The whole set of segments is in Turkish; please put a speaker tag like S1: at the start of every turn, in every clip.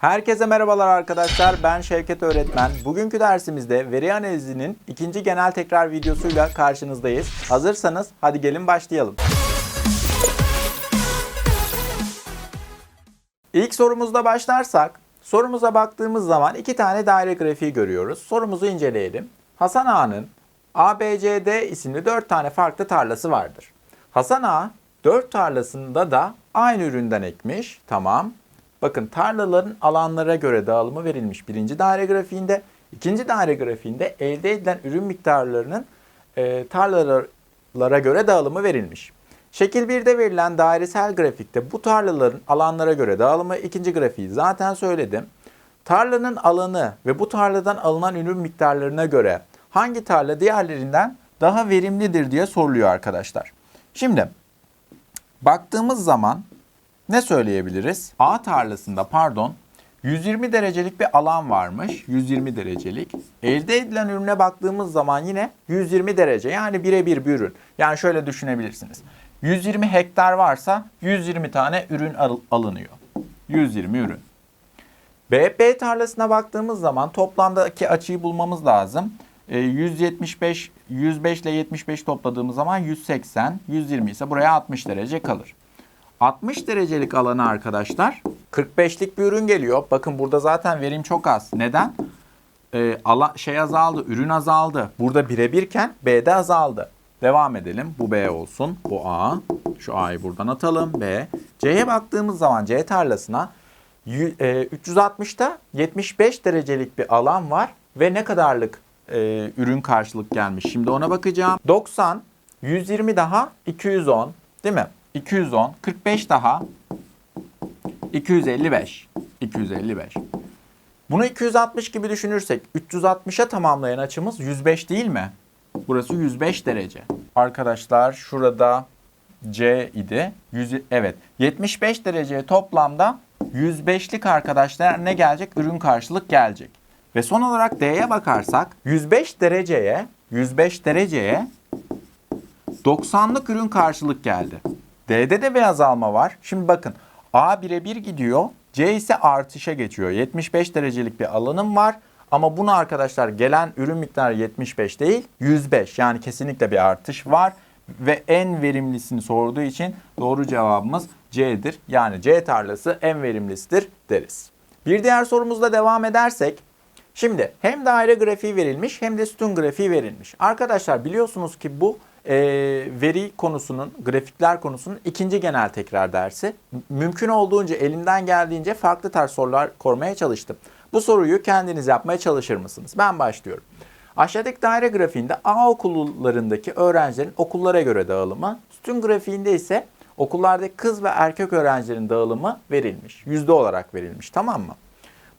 S1: Herkese merhabalar arkadaşlar. Ben Şevket Öğretmen. Bugünkü dersimizde veri analizinin ikinci genel tekrar videosuyla karşınızdayız. Hazırsanız hadi gelin başlayalım. İlk sorumuzda başlarsak, sorumuza baktığımız zaman iki tane daire grafiği görüyoruz. Sorumuzu inceleyelim. Hasan Ağa'nın ABCD isimli 4 tane farklı tarlası vardır. Hasan Ağa 4 tarlasında da aynı üründen ekmiş. Tamam. Bakın tarlaların alanlara göre dağılımı verilmiş birinci daire grafiğinde. ikinci daire grafiğinde elde edilen ürün miktarlarının e, tarlalara göre dağılımı verilmiş. Şekil 1'de verilen dairesel grafikte bu tarlaların alanlara göre dağılımı ikinci grafiği zaten söyledim. Tarlanın alanı ve bu tarladan alınan ürün miktarlarına göre hangi tarla diğerlerinden daha verimlidir diye soruluyor arkadaşlar. Şimdi baktığımız zaman ne söyleyebiliriz? A tarlasında pardon 120 derecelik bir alan varmış. 120 derecelik. Elde edilen ürüne baktığımız zaman yine 120 derece. Yani birebir bir ürün. Yani şöyle düşünebilirsiniz. 120 hektar varsa 120 tane ürün al- alınıyor. 120 ürün. B, B tarlasına baktığımız zaman toplamdaki açıyı bulmamız lazım. E, 175, 105 ile 75 topladığımız zaman 180, 120 ise buraya 60 derece kalır. 60 derecelik alana arkadaşlar 45'lik bir ürün geliyor. Bakın burada zaten verim çok az. Neden? Ee, ala, şey azaldı, ürün azaldı. Burada birebirken B'de azaldı. Devam edelim. Bu B olsun. Bu A. Şu A'yı buradan atalım. B. C'ye baktığımız zaman C tarlasına yü- e, 360'ta 75 derecelik bir alan var ve ne kadarlık e, ürün karşılık gelmiş. Şimdi ona bakacağım. 90, 120 daha 210 değil mi? 210, 45 daha 255. 255. Bunu 260 gibi düşünürsek 360'a tamamlayan açımız 105 değil mi? Burası 105 derece. Arkadaşlar şurada C idi. 100, evet. 75 dereceye toplamda 105'lik arkadaşlar ne gelecek? Ürün karşılık gelecek. Ve son olarak D'ye bakarsak 105 dereceye 105 dereceye 90'lık ürün karşılık geldi. D'de de bir azalma var. Şimdi bakın A birebir gidiyor. C ise artışa geçiyor. 75 derecelik bir alanım var. Ama bunu arkadaşlar gelen ürün miktarı 75 değil 105. Yani kesinlikle bir artış var. Ve en verimlisini sorduğu için doğru cevabımız C'dir. Yani C tarlası en verimlisidir deriz. Bir diğer sorumuzla devam edersek Şimdi hem daire grafiği verilmiş hem de sütun grafiği verilmiş. Arkadaşlar biliyorsunuz ki bu e, veri konusunun, grafikler konusunun ikinci genel tekrar dersi. Mümkün olduğunca elimden geldiğince farklı tarz sorular kormaya çalıştım. Bu soruyu kendiniz yapmaya çalışır mısınız? Ben başlıyorum. Aşağıdaki daire grafiğinde A okullarındaki öğrencilerin okullara göre dağılımı, sütun grafiğinde ise okullardaki kız ve erkek öğrencilerin dağılımı verilmiş. Yüzde olarak verilmiş tamam mı?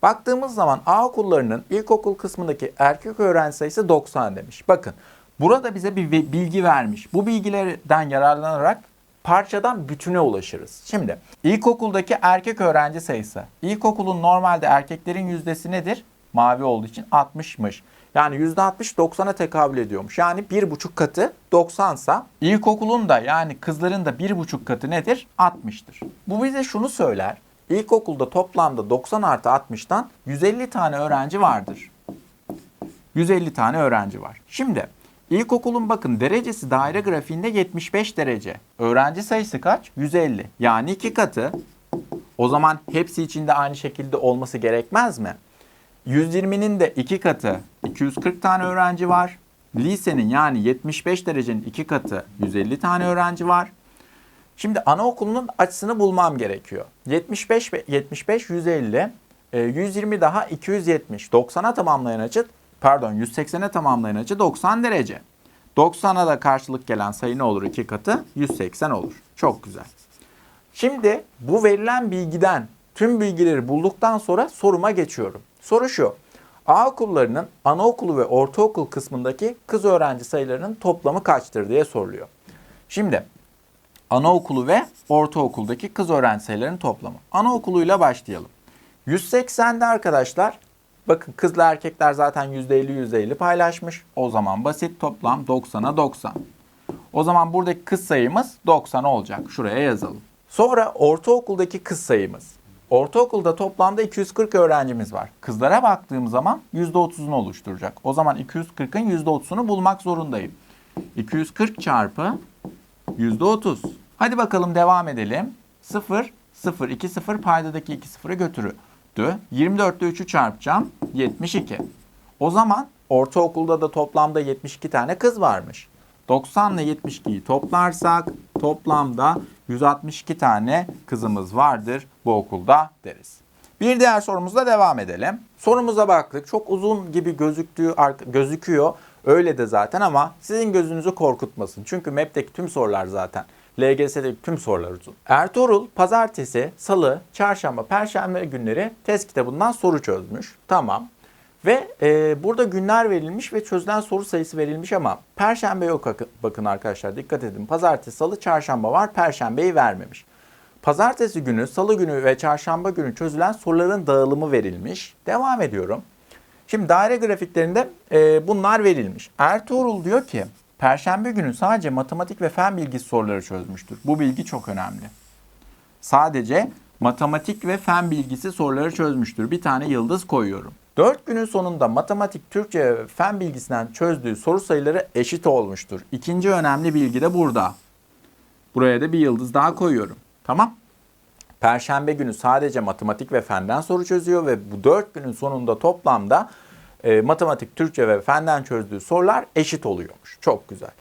S1: Baktığımız zaman A okullarının ilkokul kısmındaki erkek öğrenci sayısı 90 demiş. Bakın burada bize bir bilgi vermiş. Bu bilgilerden yararlanarak parçadan bütüne ulaşırız. Şimdi ilkokuldaki erkek öğrenci sayısı. İlkokulun normalde erkeklerin yüzdesi nedir? Mavi olduğu için 60'mış. Yani %60 90'a tekabül ediyormuş. Yani bir buçuk katı 90 sa ilkokulun da yani kızların da bir buçuk katı nedir? 60'tır. Bu bize şunu söyler. İlkokulda toplamda 90 artı 60'tan 150 tane öğrenci vardır. 150 tane öğrenci var. Şimdi ilkokulun bakın derecesi daire grafiğinde 75 derece. Öğrenci sayısı kaç? 150. Yani iki katı. O zaman hepsi içinde aynı şekilde olması gerekmez mi? 120'nin de iki katı 240 tane öğrenci var. Lisenin yani 75 derecenin iki katı 150 tane öğrenci var. Şimdi anaokulunun açısını bulmam gerekiyor. 75 ve 75 150, e, 120 daha 270. 90'a tamamlayan açı pardon 180'e tamamlayan açı 90 derece. 90'a da karşılık gelen sayı ne olur? iki katı 180 olur. Çok güzel. Şimdi bu verilen bilgiden tüm bilgileri bulduktan sonra soruma geçiyorum. Soru şu. A okullarının anaokulu ve ortaokul kısmındaki kız öğrenci sayılarının toplamı kaçtır diye soruluyor. Şimdi anaokulu ve ortaokuldaki kız öğrenci sayılarının toplamı. Anaokuluyla başlayalım. 180'de arkadaşlar bakın kızla erkekler zaten %50 %50 paylaşmış. O zaman basit toplam 90'a 90. O zaman buradaki kız sayımız 90 olacak. Şuraya yazalım. Sonra ortaokuldaki kız sayımız. Ortaokulda toplamda 240 öğrencimiz var. Kızlara baktığım zaman %30'unu oluşturacak. O zaman 240'ın %30'unu bulmak zorundayım. 240 çarpı %30. Hadi bakalım devam edelim. 0, 0, 2, 0 paydadaki 2 sıfırı götürürdü. 24'te 3'ü çarpacağım. 72. O zaman ortaokulda da toplamda 72 tane kız varmış. 90 ile 72'yi toplarsak toplamda 162 tane kızımız vardır bu okulda deriz. Bir diğer sorumuzla devam edelim. Sorumuza baktık. Çok uzun gibi gözüktüğü gözüküyor. Öyle de zaten ama sizin gözünüzü korkutmasın. Çünkü MEP'teki tüm sorular zaten LGS'deki tüm sorular uzun. Ertuğrul pazartesi, salı, çarşamba, perşembe günleri test kitabından soru çözmüş. Tamam. Ve e, burada günler verilmiş ve çözülen soru sayısı verilmiş ama perşembe yok bakın- arkadaşlar dikkat edin. Pazartesi, salı, çarşamba var. Perşembeyi vermemiş. Pazartesi günü, salı günü ve çarşamba günü çözülen soruların dağılımı verilmiş. Devam ediyorum. Şimdi daire grafiklerinde e, bunlar verilmiş. Ertuğrul diyor ki Perşembe günü sadece matematik ve fen bilgisi soruları çözmüştür. Bu bilgi çok önemli. Sadece matematik ve fen bilgisi soruları çözmüştür. Bir tane yıldız koyuyorum. 4 günün sonunda matematik, Türkçe ve fen bilgisinden çözdüğü soru sayıları eşit olmuştur. İkinci önemli bilgi de burada. Buraya da bir yıldız daha koyuyorum. Tamam. Perşembe günü sadece matematik ve fenden soru çözüyor ve bu 4 günün sonunda toplamda e, matematik, Türkçe ve fenden çözdüğü sorular eşit oluyormuş. Çok güzel.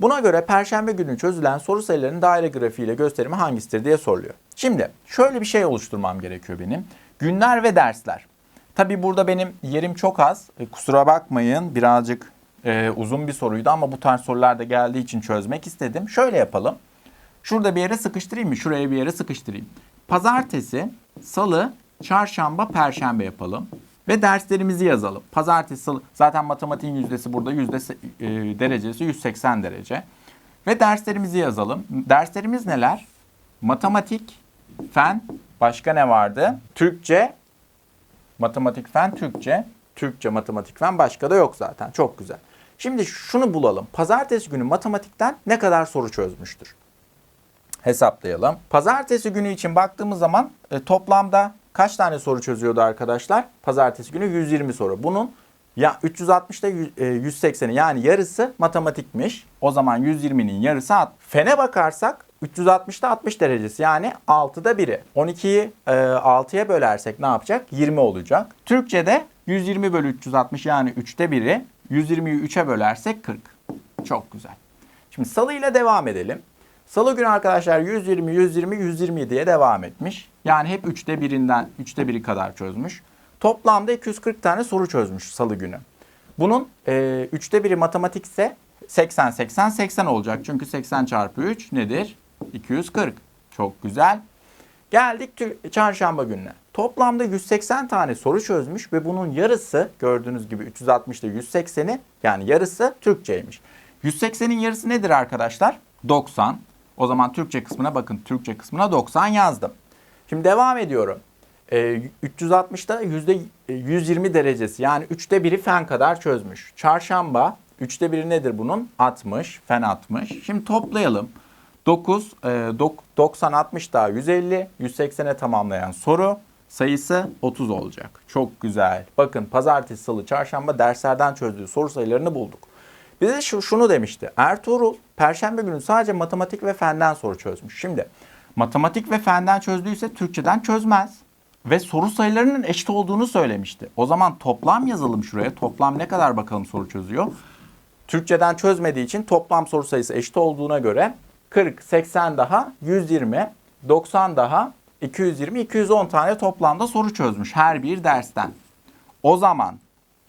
S1: Buna göre perşembe günü çözülen soru sayılarının daire grafiğiyle gösterimi hangisidir diye soruluyor. Şimdi şöyle bir şey oluşturmam gerekiyor benim. Günler ve dersler. Tabi burada benim yerim çok az. E, kusura bakmayın birazcık e, uzun bir soruydu ama bu tarz sorular da geldiği için çözmek istedim. Şöyle yapalım. Şurada bir yere sıkıştırayım mı? Şuraya bir yere sıkıştırayım. Pazartesi, salı, çarşamba, perşembe yapalım. Ve derslerimizi yazalım. Pazartesi, salı. Zaten matematiğin yüzdesi burada. Yüzde e, derecesi 180 derece. Ve derslerimizi yazalım. Derslerimiz neler? Matematik, fen, başka ne vardı? Türkçe, matematik, fen, Türkçe. Türkçe, matematik, fen başka da yok zaten. Çok güzel. Şimdi şunu bulalım. Pazartesi günü matematikten ne kadar soru çözmüştür? hesaplayalım. Pazartesi günü için baktığımız zaman e, toplamda kaç tane soru çözüyordu arkadaşlar? Pazartesi günü 120 soru. Bunun ya 360'da 180'i yani yarısı matematikmiş. O zaman 120'nin yarısı at. Fene bakarsak 360'da 60 derecesi yani 6'da 1'i. 12'yi e, 6'ya bölersek ne yapacak? 20 olacak. Türkçe'de 120 bölü 360 yani 3'te 1'i. 120'yi 3'e bölersek 40. Çok güzel. Şimdi salı ile devam edelim. Salı günü arkadaşlar 120, 120, 120 diye devam etmiş. Yani hep 3'te 1'inden 3'te 1'i kadar çözmüş. Toplamda 240 tane soru çözmüş salı günü. Bunun e, 3'te 1'i matematikse 80, 80, 80 olacak. Çünkü 80 çarpı 3 nedir? 240. Çok güzel. Geldik çarşamba gününe. Toplamda 180 tane soru çözmüş ve bunun yarısı gördüğünüz gibi 360'da 180'i yani yarısı Türkçeymiş. 180'in yarısı nedir arkadaşlar? 90. O zaman Türkçe kısmına bakın. Türkçe kısmına 90 yazdım. Şimdi devam ediyorum. Ee, 360'da yüzde 120 derecesi yani 3'te 1'i fen kadar çözmüş. Çarşamba 3'te 1'i nedir bunun? 60. Fen 60. Şimdi toplayalım. 9, e, dok- 90, 60 daha 150. 180'e tamamlayan soru sayısı 30 olacak. Çok güzel. Bakın pazartesi, salı, çarşamba derslerden çözdüğü soru sayılarını bulduk. Bize şu, şunu demişti. Ertuğrul perşembe günü sadece matematik ve fenden soru çözmüş. Şimdi matematik ve fenden çözdüyse Türkçeden çözmez. Ve soru sayılarının eşit olduğunu söylemişti. O zaman toplam yazalım şuraya. Toplam ne kadar bakalım soru çözüyor. Türkçeden çözmediği için toplam soru sayısı eşit olduğuna göre 40, 80 daha 120, 90 daha 220, 210 tane toplamda soru çözmüş her bir dersten. O zaman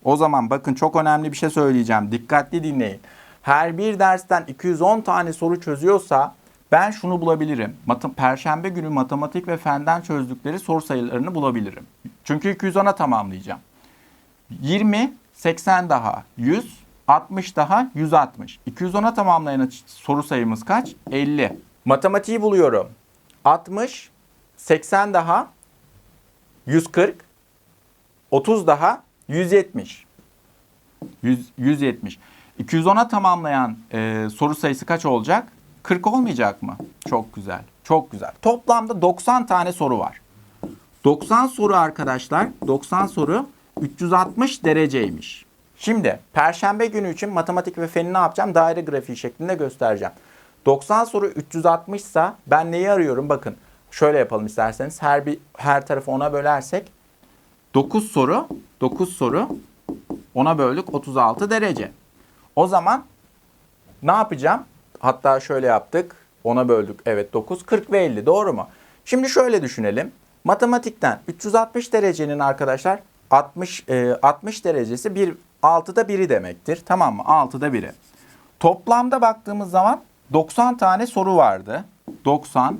S1: o zaman bakın çok önemli bir şey söyleyeceğim. Dikkatli dinleyin. Her bir dersten 210 tane soru çözüyorsa ben şunu bulabilirim. Mat- Perşembe günü matematik ve fenden çözdükleri soru sayılarını bulabilirim. Çünkü 210'a tamamlayacağım. 20, 80 daha 100, 60 daha 160. 210'a tamamlayan soru sayımız kaç? 50. Matematiği buluyorum. 60, 80 daha 140, 30 daha 170. 100, 170. 210'a tamamlayan e, soru sayısı kaç olacak? 40 olmayacak mı? Çok güzel. Çok güzel. Toplamda 90 tane soru var. 90 soru arkadaşlar. 90 soru 360 dereceymiş. Şimdi perşembe günü için matematik ve feni ne yapacağım? Daire grafiği şeklinde göstereceğim. 90 soru 360 ise ben neyi arıyorum? Bakın şöyle yapalım isterseniz. Her bir her tarafı ona bölersek 9 soru 9 soru ona böldük 36 derece. O zaman ne yapacağım? Hatta şöyle yaptık. Ona böldük. Evet 9, 40 ve 50 doğru mu? Şimdi şöyle düşünelim. Matematikten 360 derecenin arkadaşlar 60 e, 60 derecesi bir 6'da 1'i demektir. Tamam mı? 6'da 1'i. Toplamda baktığımız zaman 90 tane soru vardı. 90.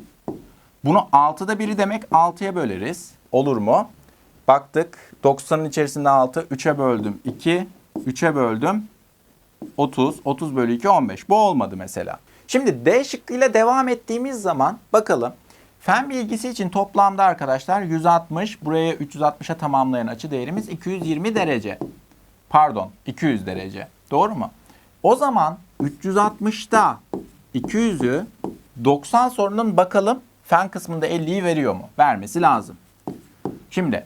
S1: Bunu 6'da 1'i demek 6'ya böleriz. Olur mu? Baktık 90'ın içerisinde 6. 3'e böldüm 2. 3'e böldüm 30. 30 bölü 2 15. Bu olmadı mesela. Şimdi D şıkkıyla devam ettiğimiz zaman bakalım. Fen bilgisi için toplamda arkadaşlar 160. Buraya 360'a tamamlayan açı değerimiz 220 derece. Pardon 200 derece. Doğru mu? O zaman 360'ta 200'ü 90 sorunun bakalım fen kısmında 50'yi veriyor mu? Vermesi lazım. Şimdi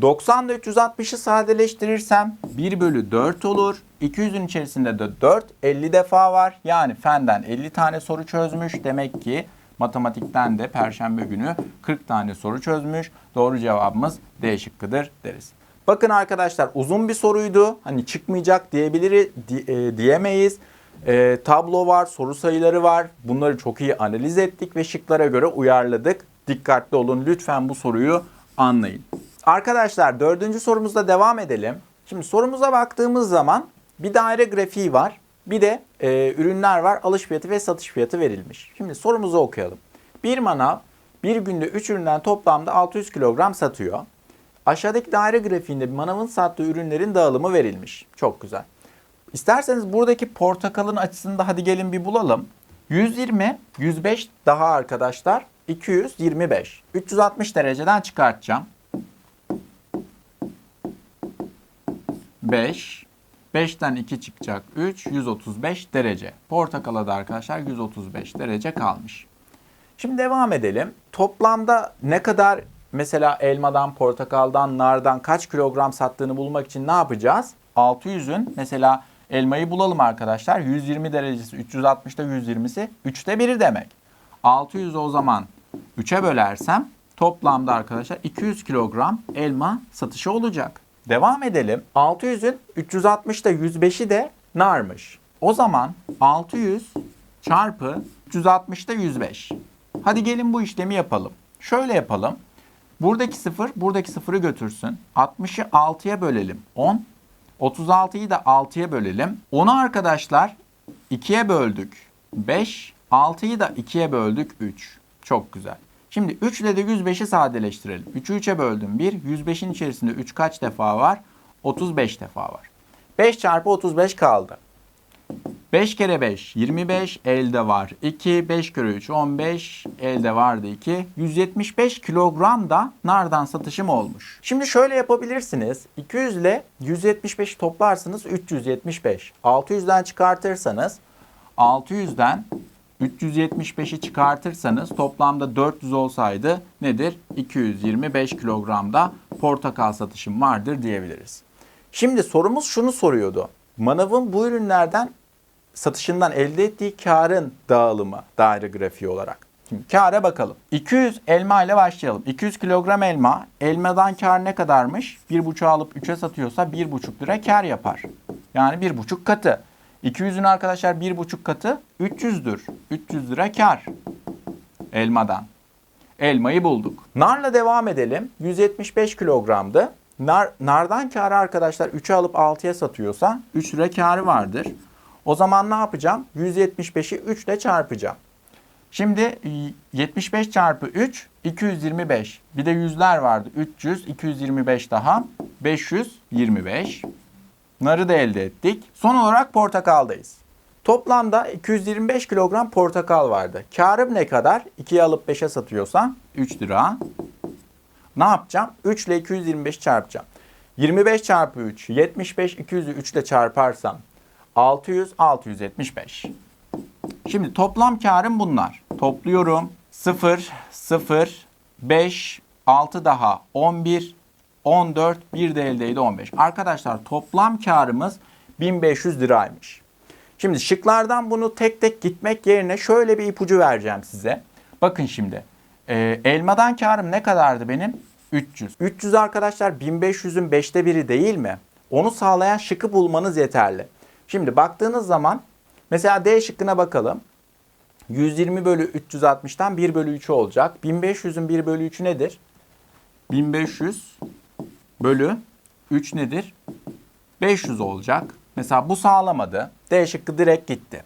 S1: 90 ile 360'ı sadeleştirirsem 1 bölü 4 olur. 200'ün içerisinde de 4, 50 defa var. Yani fenden 50 tane soru çözmüş. Demek ki matematikten de perşembe günü 40 tane soru çözmüş. Doğru cevabımız D şıkkıdır deriz. Bakın arkadaşlar uzun bir soruydu. Hani çıkmayacak diyebilir di- e, diyemeyiz. E, tablo var, soru sayıları var. Bunları çok iyi analiz ettik ve şıklara göre uyarladık. Dikkatli olun lütfen bu soruyu anlayın. Arkadaşlar dördüncü sorumuzda devam edelim. Şimdi sorumuza baktığımız zaman bir daire grafiği var. Bir de e, ürünler var. Alış fiyatı ve satış fiyatı verilmiş. Şimdi sorumuzu okuyalım. Bir manav bir günde 3 üründen toplamda 600 kilogram satıyor. Aşağıdaki daire grafiğinde manavın sattığı ürünlerin dağılımı verilmiş. Çok güzel. İsterseniz buradaki portakalın açısını da hadi gelin bir bulalım. 120, 105 daha arkadaşlar 225. 360 dereceden çıkartacağım. 5. 5'ten 2 çıkacak 3. 135 derece. Portakala da arkadaşlar 135 derece kalmış. Şimdi devam edelim. Toplamda ne kadar mesela elmadan, portakaldan, nardan kaç kilogram sattığını bulmak için ne yapacağız? 600'ün mesela elmayı bulalım arkadaşlar. 120 derecesi 360'da 120'si 3'te 1'i demek. 600 o zaman 3'e bölersem toplamda arkadaşlar 200 kilogram elma satışı olacak. Devam edelim. 600'ün 360'da 105'i de narmış. O zaman 600 çarpı 360'da 105. Hadi gelin bu işlemi yapalım. Şöyle yapalım. Buradaki sıfır buradaki sıfırı götürsün. 60'ı 6'ya bölelim. 10. 36'yı da 6'ya bölelim. 10'u arkadaşlar 2'ye böldük. 5. 6'yı da 2'ye böldük. 3. Çok güzel. Şimdi 3 ile de 105'i sadeleştirelim. 3'ü 3'e böldüm 1. 105'in içerisinde 3 kaç defa var? 35 defa var. 5 çarpı 35 kaldı. 5 kere 5 25 elde var 2 5 kere 3 15 elde vardı 2 175 kilogram da nardan satışım olmuş. Şimdi şöyle yapabilirsiniz 200 ile 175'i toplarsınız 375 600'den çıkartırsanız 600'den 375'i çıkartırsanız toplamda 400 olsaydı nedir? 225 kilogramda portakal satışım vardır diyebiliriz. Şimdi sorumuz şunu soruyordu. Manav'ın bu ürünlerden satışından elde ettiği karın dağılımı daire grafiği olarak. Şimdi kâra bakalım. 200 elma ile başlayalım. 200 kilogram elma. Elmadan kar ne kadarmış? 1,5 alıp 3'e satıyorsa 1,5 lira kar yapar. Yani 1,5 katı. 200'ün arkadaşlar 1,5 katı 300'dür. 300 lira kar elmadan. Elmayı bulduk. Narla devam edelim. 175 kilogramdı. Nar, nardan karı arkadaşlar 3'e alıp 6'ya satıyorsa 3 lira karı vardır. O zaman ne yapacağım? 175'i 3 ile çarpacağım. Şimdi 75 çarpı 3 225. Bir de yüzler vardı. 300, 225 daha 525. Narı da elde ettik. Son olarak portakaldayız. Toplamda 225 kilogram portakal vardı. Karım ne kadar? 2'ye alıp 5'e satıyorsam 3 lira. Ne yapacağım? 3 ile 225 çarpacağım. 25 çarpı 3, 75, 200'ü 3 ile çarparsam 600, 675. Şimdi toplam karım bunlar. Topluyorum. 0, 0, 5, 6 daha 11, 14, bir de eldeydi 15. Arkadaşlar toplam karımız 1500 liraymış. Şimdi şıklardan bunu tek tek gitmek yerine şöyle bir ipucu vereceğim size. Bakın şimdi. e, elmadan karım ne kadardı benim? 300. 300 arkadaşlar 1500'ün 5'te biri değil mi? Onu sağlayan şıkkı bulmanız yeterli. Şimdi baktığınız zaman mesela D şıkkına bakalım. 120 bölü 360'tan 1 bölü 3 olacak. 1500'ün 1 bölü 3'ü nedir? 1500 bölü 3 nedir? 500 olacak. Mesela bu sağlamadı. D şıkkı direkt gitti.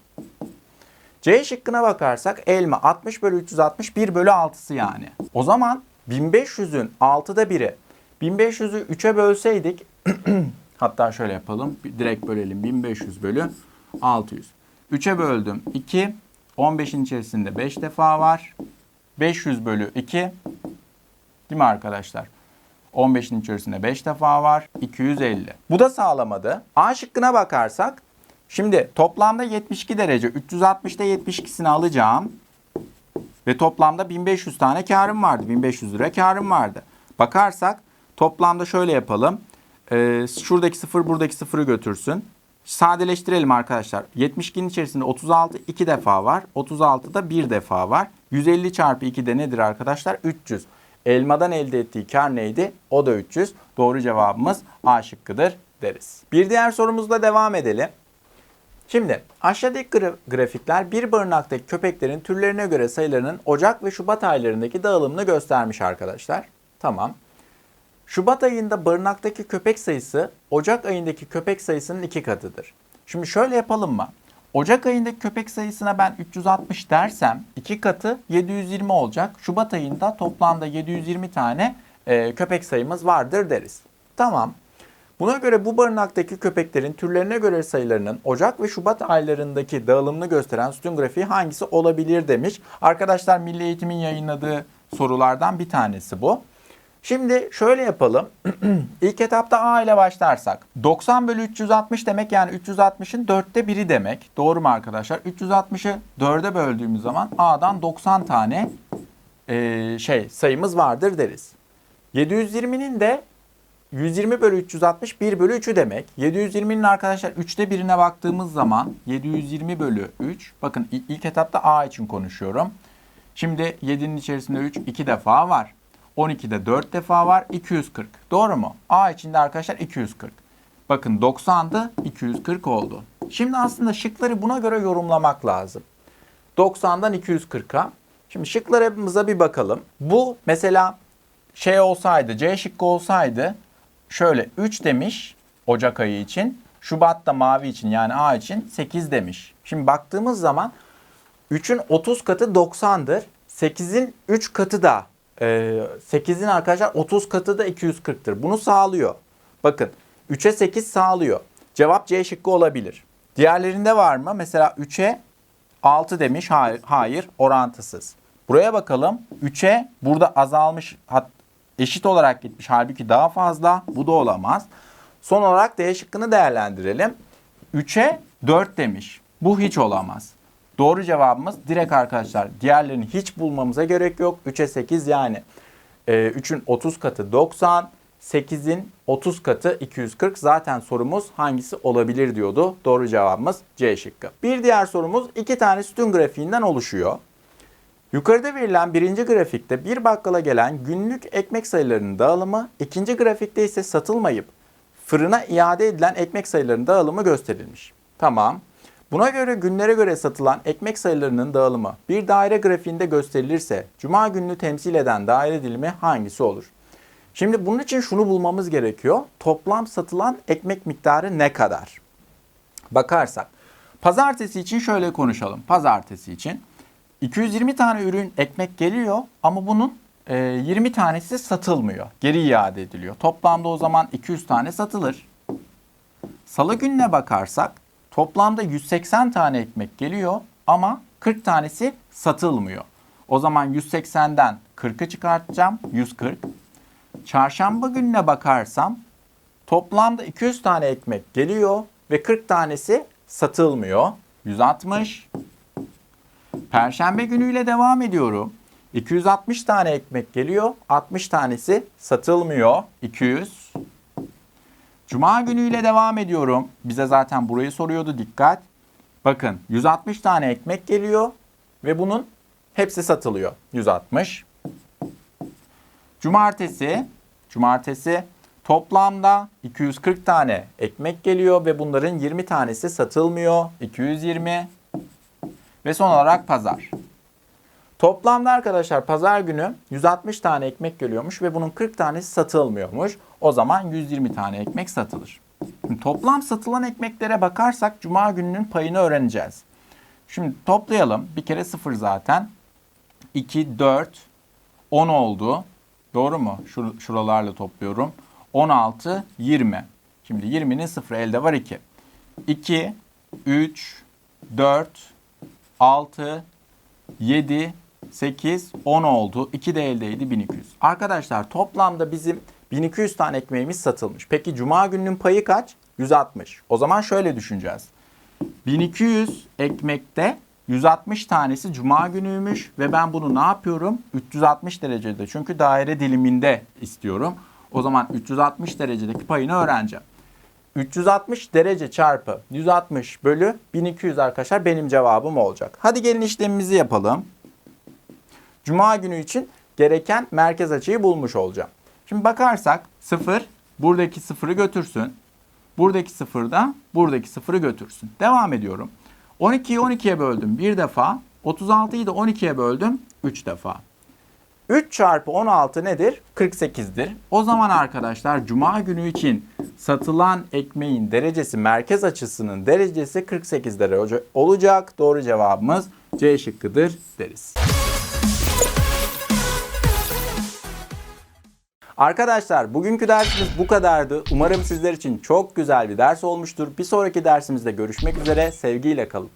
S1: C şıkkına bakarsak elma 60 bölü 360 1 bölü 6'sı yani. O zaman 1500'ün 6'da 1'i 1500'ü 3'e bölseydik hatta şöyle yapalım direkt bölelim 1500 bölü 600. 3'e böldüm 2 15'in içerisinde 5 defa var. 500 bölü 2 değil mi arkadaşlar? 15'in içerisinde 5 defa var. 250. Bu da sağlamadı. A şıkkına bakarsak şimdi toplamda 72 derece. 360'da 72'sini alacağım. Ve toplamda 1500 tane karım vardı. 1500 lira karım vardı. Bakarsak toplamda şöyle yapalım. Ee, şuradaki sıfır buradaki sıfırı götürsün. Sadeleştirelim arkadaşlar. 72'nin içerisinde 36 iki defa var. 36'da bir defa var. 150 çarpı 2 de nedir arkadaşlar? 300. Elmadan elde ettiği kar neydi? O da 300. Doğru cevabımız A şıkkıdır deriz. Bir diğer sorumuzla devam edelim. Şimdi aşağıdaki gra- grafikler bir barınaktaki köpeklerin türlerine göre sayılarının Ocak ve Şubat aylarındaki dağılımını göstermiş arkadaşlar. Tamam. Şubat ayında barınaktaki köpek sayısı Ocak ayındaki köpek sayısının iki katıdır. Şimdi şöyle yapalım mı? Ocak ayındaki köpek sayısına ben 360 dersem iki katı 720 olacak. Şubat ayında toplamda 720 tane e, köpek sayımız vardır deriz. Tamam. Buna göre bu barınaktaki köpeklerin türlerine göre sayılarının Ocak ve Şubat aylarındaki dağılımını gösteren sütun grafiği hangisi olabilir demiş. Arkadaşlar Milli Eğitim'in yayınladığı sorulardan bir tanesi bu. Şimdi şöyle yapalım. İlk etapta A ile başlarsak. 90 bölü 360 demek yani 360'ın dörtte biri demek. Doğru mu arkadaşlar? 360'ı dörde böldüğümüz zaman A'dan 90 tane e, şey sayımız vardır deriz. 720'nin de 120 bölü 360 1 bölü 3'ü demek. 720'nin arkadaşlar 3'te birine baktığımız zaman 720 bölü 3. Bakın il- ilk etapta A için konuşuyorum. Şimdi 7'nin içerisinde 3 2 defa var. 12'de 4 defa var. 240. Doğru mu? A içinde arkadaşlar 240. Bakın 90'dı 240 oldu. Şimdi aslında şıkları buna göre yorumlamak lazım. 90'dan 240'a. Şimdi şıklarımıza bir bakalım. Bu mesela şey olsaydı, C şıkkı olsaydı şöyle 3 demiş Ocak ayı için. Şubat'ta mavi için yani A için 8 demiş. Şimdi baktığımız zaman 3'ün 30 katı 90'dır. 8'in 3 katı da 8'in arkadaşlar 30 katı da 240'tır. Bunu sağlıyor. Bakın 3'e 8 sağlıyor. Cevap C şıkkı olabilir. Diğerlerinde var mı? Mesela 3'e 6 demiş. Hayır, hayır orantısız. Buraya bakalım. 3'e burada azalmış eşit olarak gitmiş. Halbuki daha fazla. Bu da olamaz. Son olarak D şıkkını değerlendirelim. 3'e 4 demiş. Bu hiç olamaz. Doğru cevabımız direkt arkadaşlar. Diğerlerini hiç bulmamıza gerek yok. 3'e 8 yani. Ee, 3'ün 30 katı 90. 8'in 30 katı 240. Zaten sorumuz hangisi olabilir diyordu. Doğru cevabımız C şıkkı. Bir diğer sorumuz iki tane sütun grafiğinden oluşuyor. Yukarıda verilen birinci grafikte bir bakkala gelen günlük ekmek sayılarının dağılımı, ikinci grafikte ise satılmayıp fırına iade edilen ekmek sayılarının dağılımı gösterilmiş. Tamam. Buna göre günlere göre satılan ekmek sayılarının dağılımı bir daire grafiğinde gösterilirse cuma gününü temsil eden daire dilimi hangisi olur? Şimdi bunun için şunu bulmamız gerekiyor. Toplam satılan ekmek miktarı ne kadar? Bakarsak pazartesi için şöyle konuşalım. Pazartesi için 220 tane ürün ekmek geliyor ama bunun e, 20 tanesi satılmıyor. Geri iade ediliyor. Toplamda o zaman 200 tane satılır. Salı gününe bakarsak toplamda 180 tane ekmek geliyor ama 40 tanesi satılmıyor. O zaman 180'den 40'ı çıkartacağım. 140. Çarşamba gününe bakarsam toplamda 200 tane ekmek geliyor ve 40 tanesi satılmıyor. 160. Perşembe günüyle devam ediyorum. 260 tane ekmek geliyor. 60 tanesi satılmıyor. 200. Cuma günüyle devam ediyorum. Bize zaten burayı soruyordu. Dikkat. Bakın 160 tane ekmek geliyor ve bunun hepsi satılıyor. 160. Cumartesi, cumartesi toplamda 240 tane ekmek geliyor ve bunların 20 tanesi satılmıyor. 220. Ve son olarak pazar. Toplamda arkadaşlar pazar günü 160 tane ekmek geliyormuş ve bunun 40 tanesi satılmıyormuş. O zaman 120 tane ekmek satılır. Şimdi toplam satılan ekmeklere bakarsak cuma gününün payını öğreneceğiz. Şimdi toplayalım. Bir kere 0 zaten. 2, 4, 10 oldu. Doğru mu? Şur şuralarla topluyorum. 16, 20. Şimdi 20'nin sıfırı elde var 2. 2, 3, 4, 6, 7, 8, 10 oldu. 2 de eldeydi 1200. Arkadaşlar toplamda bizim 1200 tane ekmeğimiz satılmış. Peki cuma gününün payı kaç? 160. O zaman şöyle düşüneceğiz. 1200 ekmekte 160 tanesi cuma günüymüş ve ben bunu ne yapıyorum? 360 derecede çünkü daire diliminde istiyorum. O zaman 360 derecedeki payını öğreneceğim. 360 derece çarpı 160 bölü 1200 arkadaşlar benim cevabım olacak. Hadi gelin işlemimizi yapalım. Cuma günü için gereken merkez açıyı bulmuş olacağım. Şimdi bakarsak 0 buradaki sıfırı götürsün. Buradaki sıfır da buradaki sıfırı götürsün. Devam ediyorum. 12'yi 12'ye böldüm bir defa. 36'yı da 12'ye böldüm 3 defa. 3 çarpı 16 nedir? 48'dir. O zaman arkadaşlar cuma günü için satılan ekmeğin derecesi merkez açısının derecesi 48 derece olacak. Doğru cevabımız C şıkkıdır deriz. Arkadaşlar bugünkü dersimiz bu kadardı. Umarım sizler için çok güzel bir ders olmuştur. Bir sonraki dersimizde görüşmek üzere. Sevgiyle kalın.